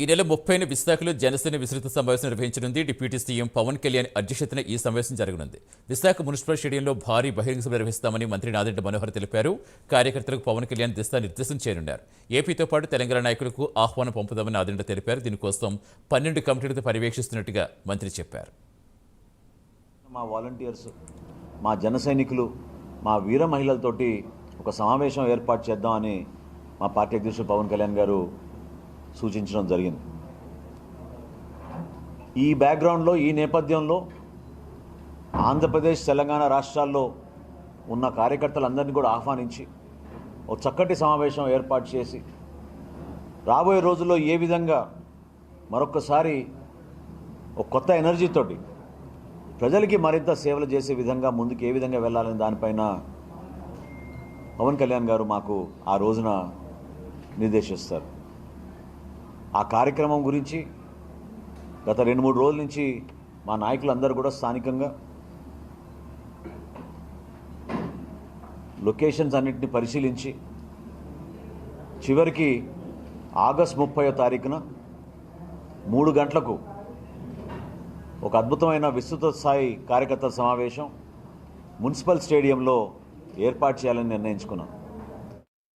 ఈ నెల ముప్పైన విశాఖలో జనసేన విస్తృత సమావేశం నిర్వహించనుంది. డిప్యూటీ సీఎం పవన్ కళ్యాణ్ అధ్యక్షతన ఈ సమావేశం జరగనుంది. విశాఖ మున్సిపల్ స్టేడియంలో భారీ బహిరంగ సభ నిర్వహిస్తామని మంత్రి నాదెండ్ల మనోహర్ తెలిపారు. కార్యకర్తలకు పవన్ కళ్యాణ్ దిశానిర్దేశం చేయనున్నారు. ఏపీతో పాటు తెలంగాణ నాయకులకు ఆహ్వానం పంపుదామని నాదెండ్ల తెలిపారు. దీనికోసం పన్నెండు కమిటీలతో పర్యవేక్షిస్తున్నట్టుగా మంత్రి చెప్పారు. మా వాలంటీర్స్ మా జన సైనికులు మా వీర మహిళలతోటి ఒక సమావేశం ఏర్పాటు చేద్దామని మా పార్టీ అధ్యక్షుడు పవన్ కళ్యాణ్ గారు సూచించడం జరిగింది. ఈ బ్యాక్గ్రౌండ్లో ఈ నేపథ్యంలో ఆంధ్రప్రదేశ్ తెలంగాణ రాష్ట్రాల్లో ఉన్న కార్యకర్తలందరినీ కూడా ఆహ్వానించి ఒక చక్కటి సమావేశం ఏర్పాటు చేసి రాబోయే రోజుల్లో ఏ విధంగా మరొకసారి ఒక కొత్త ఎనర్జీతోటి ప్రజలకి మరింత సేవలు చేసే విధంగా ముందుకు ఏ విధంగా వెళ్ళాలని దానిపైన పవన్ కళ్యాణ్ గారు మాకు ఆ రోజున నిర్దేశిస్తారు. ఆ కార్యక్రమం గురించి గత రెండు మూడు రోజుల నుంచి మా నాయకులందరూ కూడా స్థానికంగా లొకేషన్స్ అన్నింటినీ పరిశీలించి చివరికి ఆగస్ట్ ముప్పయో తారీఖున మూడు గంటలకు ఒక అద్భుతమైన విస్తృత స్థాయి కార్యకర్తల సమావేశం మున్సిపల్ స్టేడియంలో ఏర్పాటు చేయాలని నిర్ణయించుకున్నాం.